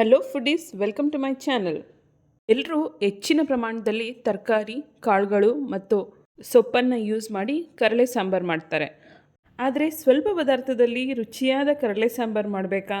Hello foodies welcome to my channel ಎಲ್ಲರೂ ಹೆಚ್ಚಿನ ಪ್ರಮಾಣದಲ್ಲಿ ತರಕಾರಿ, ಕಾಳುಗಳು ಮತ್ತು ಸೊಪ್ಪನ್ನು ಯೂಸ್ ಮಾಡಿ ಕರಳೆ ಸಾಂಬಾರು ಮಾಡ್ತಾರೆ. ಆದರೆ ಸ್ವಲ್ಪ ಪದಾರ್ಥದಲ್ಲಿ ರುಚಿಯಾದ ಕರಳೆ ಸಾಂಬಾರು ಮಾಡಬೇಕಾ?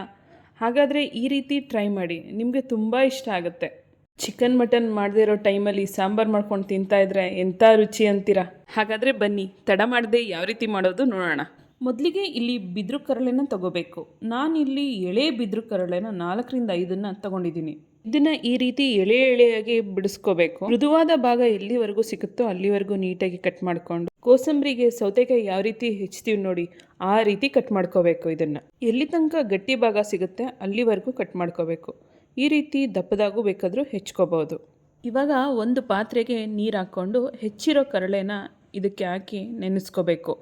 ಹಾಗಾದರೆ ಈ ರೀತಿ ಟ್ರೈ ಮಾಡಿ. ನಿಮಗೆ ತುಂಬ ಇಷ್ಟ ಆಗುತ್ತೆ. ಚಿಕನ್ ಮಟನ್ ಮಾಡದೇ ಇರೋ ಟೈಮಲ್ಲಿ ಸಾಂಬಾರು ಮಾಡ್ಕೊಂಡು ತಿಂತಾ ಇದ್ರೆ ಎಂಥ ರುಚಿ ಅಂತೀರಾ? ಹಾಗಾದರೆ ಬನ್ನಿ, ತಡ ಮಾಡದೆ ಯಾವ ರೀತಿ ಮಾಡೋದು ನೋಡೋಣ. ಮೊದಲಿಗೆ ಇಲ್ಲಿ ಬಿದ್ರು ಕರಳೆನ ತಗೋಬೇಕು. ನಾನಿಲ್ಲಿ ಎಳೆ ಬಿದಿರು ಕರಳೆನ ನಾಲ್ಕರಿಂದ ಐದನ್ನು ತಗೊಂಡಿದ್ದೀನಿ. ಇದನ್ನ ಈ ರೀತಿ ಎಳೆ ಎಳೆಯಾಗಿ ಬಿಡಿಸ್ಕೋಬೇಕು. ಮೃದುವಾದ ಭಾಗ ಎಲ್ಲಿವರೆಗೂ ಸಿಗುತ್ತೋ ಅಲ್ಲಿವರೆಗೂ ನೀಟಾಗಿ ಕಟ್ ಮಾಡಿಕೊಂಡು, ಕೋಸಂಬರಿಗೆ ಸೌತೆಕಾಯಿ ಯಾವ ರೀತಿ ಹೆಚ್ಚ್ತೀವಿ ನೋಡಿ, ಆ ರೀತಿ ಕಟ್ ಮಾಡ್ಕೋಬೇಕು ಇದನ್ನ. ಎಲ್ಲಿ ತನಕ ಗಟ್ಟಿ ಭಾಗ ಸಿಗುತ್ತೆ ಅಲ್ಲಿವರೆಗೂ ಕಟ್ ಮಾಡ್ಕೋಬೇಕು. ಈ ರೀತಿ ದಪ್ಪದಾಗೂ ಬೇಕಾದರೂ ಹೆಚ್ಕೋಬಹುದು ಇವಾಗ ಒಂದು ಪಾತ್ರೆಗೆ ನೀರು ಹಾಕ್ಕೊಂಡು ಹೆಚ್ಚಿರೋ ಕರಳೆನ ಇದಕ್ಕೆ ಹಾಕಿ ನೆನೆಸ್ಕೋಬೇಕು.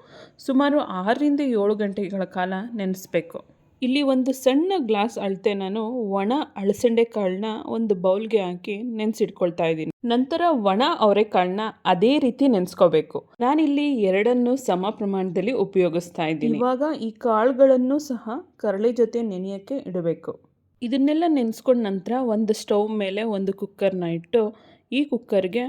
ಸುಮಾರು ಆರರಿಂದ ಏಳು ಗಂಟೆಗಳ ಕಾಲ ನೆನೆಸ್ಬೇಕು. ಇಲ್ಲಿ ಒಂದು ಸಣ್ಣ ಗ್ಲಾಸ್ ಅಳತೆ ನಾನು ಒಣ ಅಳಸಂಡೆ ಕಾಳನ್ನ ಒಂದು ಬೌಲ್ಗೆ ಹಾಕಿ ನೆನೆಸಿಟ್ಕೊಳ್ತಾ ಇದ್ದೀನಿ. ನಂತರ ಒಣ ಅವರೆಕಾಳನ್ನ ಅದೇ ರೀತಿ ನೆನೆಸ್ಕೋಬೇಕು. ನಾನಿಲ್ಲಿ ಎರಡನ್ನು ಸಮ ಪ್ರಮಾಣದಲ್ಲಿ ಉಪಯೋಗಿಸ್ತಾ ಇದ್ದೀನಿ. ಇವಾಗ ಈ ಕಾಳುಗಳನ್ನು ಸಹ ಕರಳೆ ಜೊತೆ ನೆನೆಯೋಕ್ಕೆ ಇಡಬೇಕು. ಇದನ್ನೆಲ್ಲ ನೆನೆಸ್ಕೊಂಡ ನಂತರ ಒಂದು ಸ್ಟವ್ ಮೇಲೆ ಒಂದು ಕುಕ್ಕರ್ನ ಇಟ್ಟು ಈ ಕುಕ್ಕರ್ಗೆ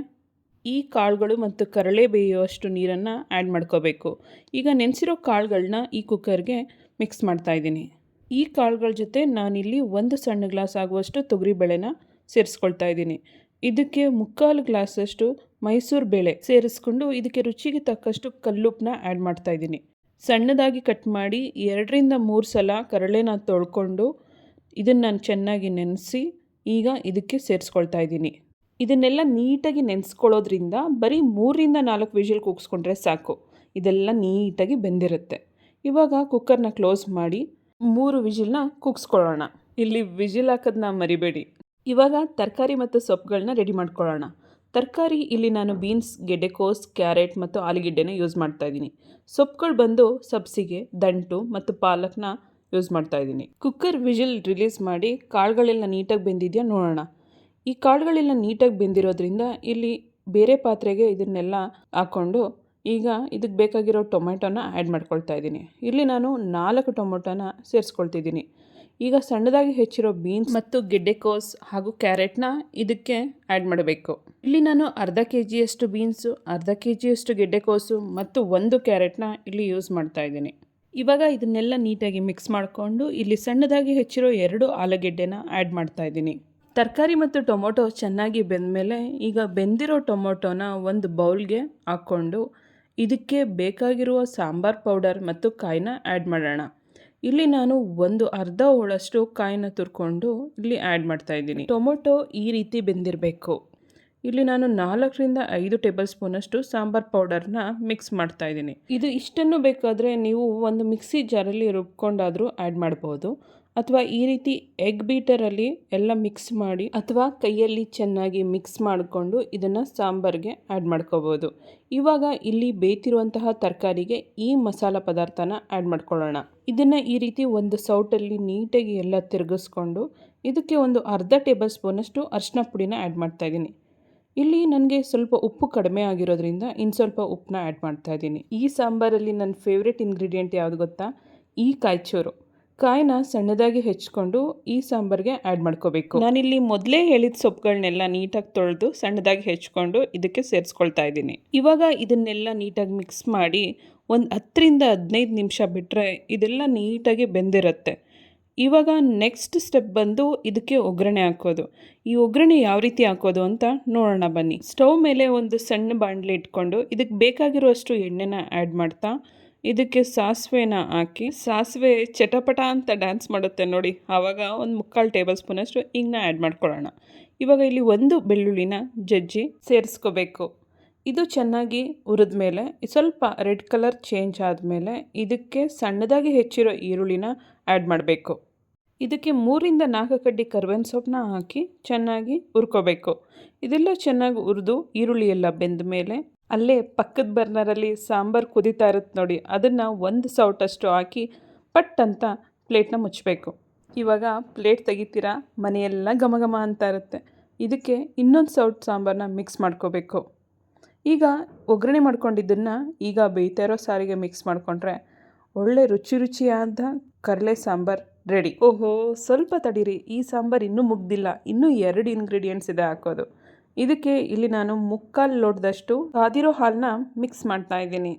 ಈ ಕಾಳುಗಳು ಮತ್ತು ಕರಳೆ ಬೇಯುವಷ್ಟು ನೀರನ್ನು ಆ್ಯಡ್ ಮಾಡ್ಕೋಬೇಕು. ಈಗ ನೆನೆಸಿರೋ ಕಾಳುಗಳನ್ನ ಈ ಕುಕ್ಕರ್ಗೆ ಮಿಕ್ಸ್ ಮಾಡ್ತಾ ಇದ್ದೀನಿ. ಈ ಕಾಳುಗಳ ಜೊತೆ ನಾನಿಲ್ಲಿ ಒಂದು ಸಣ್ಣ ಗ್ಲಾಸ್ ಆಗುವಷ್ಟು ತೊಗರಿಬೇಳೆನ ಸೇರಿಸ್ಕೊಳ್ತಾ ಇದ್ದೀನಿ. ಇದಕ್ಕೆ ಮುಕ್ಕಾಲು ಗ್ಲಾಸಷ್ಟು ಮೈಸೂರು ಬೇಳೆ ಸೇರಿಸ್ಕೊಂಡು ಇದಕ್ಕೆ ರುಚಿಗೆ ತಕ್ಕಷ್ಟು ಕಲ್ಲುಪ್ಪನ್ನ ಆ್ಯಡ್ ಮಾಡ್ತಾ ಇದ್ದೀನಿ. ಸಣ್ಣದಾಗಿ ಕಟ್ ಮಾಡಿ ಎರಡರಿಂದ ಮೂರು ಸಲ ಕರಳೆನ ತೊಳ್ಕೊಂಡು ಇದನ್ನು ನಾನು ಚೆನ್ನಾಗಿ ನೆನೆಸಿ ಈಗ ಇದಕ್ಕೆ ಸೇರಿಸ್ಕೊಳ್ತಾ ಇದ್ದೀನಿ. ಇದನ್ನೆಲ್ಲ ನೀಟಾಗಿ ನೆನೆಸ್ಕೊಳ್ಳೋದ್ರಿಂದ ಬರೀ ಮೂರರಿಂದ ನಾಲ್ಕು ವಿಷಲ್ ಕೂಗಿಸ್ಕೊಂಡ್ರೆ ಸಾಕು. ಇದೆಲ್ಲ ನೀಟಾಗಿ ಬೆಂದಿರುತ್ತೆ. ಇವಾಗ ಕುಕ್ಕರ್ನ ಕ್ಲೋಸ್ ಮಾಡಿ ಮೂರು ವಿಜಿಲ್ನ ಕೂಗಿಸ್ಕೊಳ್ಳೋಣ. ಇಲ್ಲಿ ವಿಜಿಲ್ ಹಾಕೋದನ್ನ ಮರಿಬೇಡಿ. ಇವಾಗ ತರಕಾರಿ ಮತ್ತು ಸೊಪ್ಪುಗಳನ್ನ ರೆಡಿ ಮಾಡ್ಕೊಳ್ಳೋಣ. ತರಕಾರಿ ಇಲ್ಲಿ ನಾನು ಬೀನ್ಸ್ ಗೆಡ್ಡೆಕೋಸ್ ಕ್ಯಾರೆಟ್ ಮತ್ತು ಆಲೂಗೆಡ್ಡೆನ ಯೂಸ್ ಮಾಡ್ತಾ ಇದ್ದೀನಿ. ಸೊಪ್ಪುಗಳು ಬಂದು ಸಬ್ಸಿಗೆ, ದಂಟು ಮತ್ತು ಪಾಲಕ್ನ ಯೂಸ್ ಮಾಡ್ತಾ ಇದ್ದೀನಿ. ಕುಕ್ಕರ್ ವಿಜಿಲ್ ರಿಲೀಸ್ ಮಾಡಿ ಕಾಳುಗಳೆಲ್ಲ ನೀಟಾಗಿ ಬೆಂದಿದೆಯಾ ನೋಡೋಣ. ಈ ಕಾಳುಗಳೆಲ್ಲ ನೀಟಾಗಿ ಬೆಂದಿರೋದ್ರಿಂದ ಇಲ್ಲಿ ಬೇರೆ ಪಾತ್ರೆಗೆ ಇದನ್ನೆಲ್ಲ ಹಾಕ್ಕೊಂಡು ಈಗ ಇದಕ್ಕೆ ಬೇಕಾಗಿರೋ ಟೊಮೆಟೊನ ಆ್ಯಡ್ ಮಾಡ್ಕೊಳ್ತಾ ಇದ್ದೀನಿ. ಇಲ್ಲಿ ನಾನು ನಾಲ್ಕು ಟೊಮೆಟೊನ ಸೇರಿಸ್ಕೊಳ್ತಿದ್ದೀನಿ. ಈಗ ಸಣ್ಣದಾಗಿ ಹೆಚ್ಚಿರೋ ಬೀನ್ಸ್ ಮತ್ತು ಗೆಡ್ಡೆಕೋಸ್ ಹಾಗೂ ಕ್ಯಾರೆಟ್ನ ಇದಕ್ಕೆ ಆ್ಯಡ್ ಮಾಡಬೇಕು. ಇಲ್ಲಿ ನಾನು ಅರ್ಧ ಕೆ ಜಿಯಷ್ಟು ಬೀನ್ಸು, ಅರ್ಧ ಕೆ ಜಿಯಷ್ಟು ಗೆಡ್ಡೆಕೋಸು ಮತ್ತು ಒಂದು ಕ್ಯಾರೆಟ್ನ ಇಲ್ಲಿ ಯೂಸ್ ಮಾಡ್ತಾ ಇದ್ದೀನಿ. ಇವಾಗ ಇದನ್ನೆಲ್ಲ ನೀಟಾಗಿ ಮಿಕ್ಸ್ ಮಾಡಿಕೊಂಡು ಇಲ್ಲಿ ಸಣ್ಣದಾಗಿ ಹೆಚ್ಚಿರೋ ಎರಡು ಆಲೂಗೆಡ್ಡೆನ ಆ್ಯಡ್ ಮಾಡ್ತಾ ಇದ್ದೀನಿ. ತರಕಾರಿ ಮತ್ತು ಟೊಮೊಟೊ ಚೆನ್ನಾಗಿ ಬೆಂದಮೇಲೆ ಈಗ ಬೆಂದಿರೋ ಟೊಮೊಟೊನ ಒಂದು ಬೌಲ್ಗೆ ಹಾಕ್ಕೊಂಡು ಇದಕ್ಕೆ ಬೇಕಾಗಿರುವ ಸಾಂಬಾರ್ ಪೌಡರ್ ಮತ್ತು ಕಾಯಿನ ಆ್ಯಡ್ ಮಾಡೋಣ. ಇಲ್ಲಿ ನಾನು ಒಂದು ಅರ್ಧ ಹೋಳಷ್ಟು ಕಾಯಿನ ತುರ್ಕೊಂಡು ಇಲ್ಲಿ ಆ್ಯಡ್ ಮಾಡ್ತಾ ಇದ್ದೀನಿ. ಟೊಮೊಟೊ ಈ ರೀತಿ ಬೆಂದಿರಬೇಕು. ಇಲ್ಲಿ ನಾನು ನಾಲ್ಕರಿಂದ ಐದು ಟೇಬಲ್ ಸ್ಪೂನಷ್ಟು ಸಾಂಬಾರ್ ಪೌಡರ್ನ ಮಿಕ್ಸ್ ಮಾಡ್ತಾ ಇದ್ದೀನಿ. ಇದು ಇಷ್ಟನ್ನು ಬೇಕಾದರೆ ನೀವು ಒಂದು ಮಿಕ್ಸಿ ಜಾರಲ್ಲಿ ರುಬ್ಕೊಂಡಾದರೂ ಆ್ಯಡ್ ಮಾಡ್ಬೋದು. ಅಥವಾ ಈ ರೀತಿ ಎಗ್ ಬೀಟರಲ್ಲಿ ಎಲ್ಲ ಮಿಕ್ಸ್ ಮಾಡಿ ಅಥವಾ ಕೈಯಲ್ಲಿ ಚೆನ್ನಾಗಿ ಮಿಕ್ಸ್ ಮಾಡಿಕೊಂಡು ಇದನ್ನು ಸಾಂಬಾರಿಗೆ ಆ್ಯಡ್ ಮಾಡ್ಕೋಬೋದು. ಇವಾಗ ಇಲ್ಲಿ ಬೇಯ್ತಿರುವಂತಹ ತರಕಾರಿಗೆ ಈ ಮಸಾಲ ಪದಾರ್ಥನ ಆ್ಯಡ್ ಮಾಡ್ಕೊಳ್ಳೋಣ. ಇದನ್ನು ಈ ರೀತಿ ಒಂದು ಸೌಟಲ್ಲಿ ನೀಟಾಗಿ ಎಲ್ಲ ತಿರುಗಿಸ್ಕೊಂಡು ಇದಕ್ಕೆ ಒಂದು ಅರ್ಧ ಟೇಬಲ್ ಸ್ಪೂನಷ್ಟು ಅರಿಶಿನ ಪುಡಿನ ಆ್ಯಡ್ ಮಾಡ್ತಾ ಇದ್ದೀನಿ. ಇಲ್ಲಿ ನನಗೆ ಸ್ವಲ್ಪ ಉಪ್ಪು ಕಡಿಮೆ ಆಗಿರೋದ್ರಿಂದ ಇನ್ನು ಸ್ವಲ್ಪ ಉಪ್ಪನ್ನ ಆ್ಯಡ್ ಮಾಡ್ತಾ ಇದ್ದೀನಿ. ಈ ಸಾಂಬಾರಲ್ಲಿ ನನ್ನ ಫೇವ್ರೆಟ್ ಇಂಗ್ರೀಡಿಯೆಂಟ್ ಯಾವುದು ಗೊತ್ತಾ? ಈ ಕಾಯ್ಚೂರು. ಕಾಯಿನ ಸಣ್ಣದಾಗಿ ಹೆಚ್ಕೊಂಡು ಈ ಸಾಂಬಾರಿಗೆ ಆ್ಯಡ್ ಮಾಡ್ಕೋಬೇಕು. ನಾನಿಲ್ಲಿ ಮೊದಲೇ ಹೇಳಿದ ಸೊಪ್ಪುಗಳನ್ನೆಲ್ಲ ನೀಟಾಗಿ ತೊಳೆದು ಸಣ್ಣದಾಗಿ ಹೆಚ್ಕೊಂಡು ಇದಕ್ಕೆ ಸೇರಿಸ್ಕೊಳ್ತಾ ಇದ್ದೀನಿ. ಇವಾಗ ಇದನ್ನೆಲ್ಲ ನೀಟಾಗಿ ಮಿಕ್ಸ್ ಮಾಡಿ ಒಂದು ಹತ್ತರಿಂದ ಹದಿನೈದು ನಿಮಿಷ ಬಿಟ್ಟರೆ ಇದೆಲ್ಲ ನೀಟಾಗಿ ಬೆಂದಿರುತ್ತೆ. ಇವಾಗ ನೆಕ್ಸ್ಟ್ ಸ್ಟೆಪ್ ಬಂದು ಇದಕ್ಕೆ ಒಗ್ಗರಣೆ ಹಾಕೋದು. ಈ ಒಗ್ಗರಣೆ ಯಾವ ರೀತಿ ಹಾಕೋದು ಅಂತ ನೋಡೋಣ ಬನ್ನಿ. ಸ್ಟವ್ ಮೇಲೆ ಒಂದು ಸಣ್ಣ ಬಾಣಲೆ ಇಟ್ಕೊಂಡು ಇದಕ್ಕೆ ಬೇಕಾಗಿರುವಷ್ಟು ಎಣ್ಣೆನ ಆ್ಯಡ್ ಮಾಡ್ತಾ ಇದಕ್ಕೆ ಸಾಸಿವೆನ ಹಾಕಿ, ಸಾಸಿವೆ ಚಟಪಟ ಅಂತ ಡ್ಯಾನ್ಸ್ ಮಾಡುತ್ತೆ ನೋಡಿ. ಆವಾಗ ಒಂದು ಮುಕ್ಕಾಲು ಟೇಬಲ್ ಸ್ಪೂನಷ್ಟು ಹಿಂಗನ್ನ ಆ್ಯಡ್ ಮಾಡ್ಕೊಳ್ಳೋಣ. ಇವಾಗ ಇಲ್ಲಿ ಒಂದು ಬೆಳ್ಳುಳ್ಳಿನ ಜಜ್ಜಿ ಸೇರಿಸ್ಕೋಬೇಕು. ಇದು ಚೆನ್ನಾಗಿ ಹುರಿದ ಮೇಲೆ ಸ್ವಲ್ಪ ರೆಡ್ ಕಲರ್ ಚೇಂಜ್ ಆದಮೇಲೆ ಇದಕ್ಕೆ ಸಣ್ಣದಾಗಿ ಹೆಚ್ಚಿರೋ ಈರುಳ್ಳಿನ ಆ್ಯಡ್ ಮಾಡಬೇಕು. ಇದಕ್ಕೆ ಮೂರಿಂದ ನಾಲ್ಕು ಕಡ್ಡಿ ಕರ್ಬೇವಿನ ಸೊಪ್ಪನ್ನ ಹಾಕಿ ಚೆನ್ನಾಗಿ ಹುರ್ಕೋಬೇಕು. ಇದೆಲ್ಲ ಚೆನ್ನಾಗಿ ಹುರಿದು ಈರುಳ್ಳಿ ಎಲ್ಲ ಬೆಂದ ಮೇಲೆ ಅಲ್ಲೇ ಪಕ್ಕದ ಬರ್ನರಲ್ಲಿ ಸಾಂಬಾರು ಕುದೀತಾ ಇರುತ್ತೆ ನೋಡಿ. ಅದನ್ನು ಒಂದು ಸೌಟಷ್ಟು ಹಾಕಿ ಪಟ್ ಅಂತ ಪ್ಲೇಟ್ನ ಮುಚ್ಚಬೇಕು ಇವಾಗ ಪ್ಲೇಟ್ ತೆಗಿತೀರಾ? ಮನೆಯೆಲ್ಲ ಘಮ ಘಮ ಅಂತ ಇರುತ್ತೆ. ಇದಕ್ಕೆ ಇನ್ನೊಂದು ಸೌಟ್ ಸಾಂಬಾರನ್ನ ಮಿಕ್ಸ್ ಮಾಡ್ಕೋಬೇಕು. ಈಗ ಒಗ್ಗರಣೆ ಮಾಡ್ಕೊಂಡಿದ್ದನ್ನು ಈಗ ಬೇಯ್ತಾ ಇರೋ ಸಾರಿಗೆ ಮಿಕ್ಸ್ ಮಾಡಿಕೊಂಡ್ರೆ ಒಳ್ಳೆ ರುಚಿ ರುಚಿಯಾದ ಕರ್ಲೆ ಸಾಂಬಾರ್ ರೆಡಿ. ಓಹೋ, ಸ್ವಲ್ಪ ತಡೀರಿ. ಈ ಸಾಂಬಾರ್ ಇನ್ನೂ ಮುಗ್ದಿಲ್ಲ. ಇನ್ನೂ ಎರಡು ಇಂಗ್ರೀಡಿಯೆಂಟ್ಸ್ ಇದೆ ಹಾಕೋದು. ಇದಕ್ಕೆ ಇಲ್ಲಿ ನಾನು ಮುಕ್ಕಾಲು ಲೋಟದಷ್ಟು ಕಾದಿರೋ ಹಾಲನ್ನ ಮಿಕ್ಸ್ ಮಾಡ್ತಾ ಇದ್ದೀನಿ.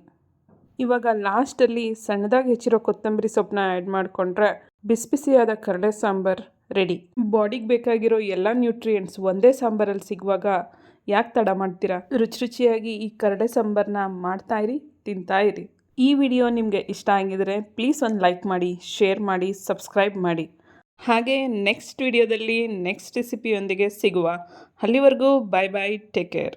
ಇವಾಗ ಲಾಸ್ಟಲ್ಲಿ ಸಣ್ಣದಾಗಿ ಹೆಚ್ಚಿರೋ ಕೊತ್ತಂಬರಿ ಸೊಪ್ಪನ್ನ ಆ್ಯಡ್ ಮಾಡಿಕೊಂಡ್ರೆ ಬಿಸಿ ಬಿಸಿಯಾದ ಕರಡೆ ಸಾಂಬಾರ್ ರೆಡಿ ಬಾಡಿಗೆ ಬೇಕಾಗಿರೋ ಎಲ್ಲ ನ್ಯೂಟ್ರಿಯೆಂಟ್ಸ್ ಒಂದೇ ಸಾಂಬಾರಲ್ಲಿ ಸಿಗುವಾಗ ಯಾಕೆ ತಡ ಮಾಡ್ತೀರಾ? ರುಚಿ ರುಚಿಯಾಗಿ ಈ ಕರಡೆ ಸಾಂಬಾರನ್ನ ತಿಂತಾ ಇರಿ. ಈ ವಿಡಿಯೋ ನಿಮಗೆ ಇಷ್ಟ ಆಗಿದ್ರೆ ಪ್ಲೀಸ್ ಒಂದು ಲೈಕ್ ಮಾಡಿ ಶೇರ್ ಮಾಡಿ ಸಬ್ಸ್ಕ್ರೈಬ್ ಮಾಡಿ. ಹಾಗೆ ನೆಕ್ಸ್ಟ್ ವಿಡಿಯೋದಲ್ಲಿ ನೆಕ್ಸ್ಟ್ ರೆಸಿಪಿಯೊಂದಿಗೆ ಸಿಗುವ. ಅಲ್ಲಿವರೆಗೂ ಬಾಯ್ ಬಾಯ್ ಟೇಕ್ ಕೇರ್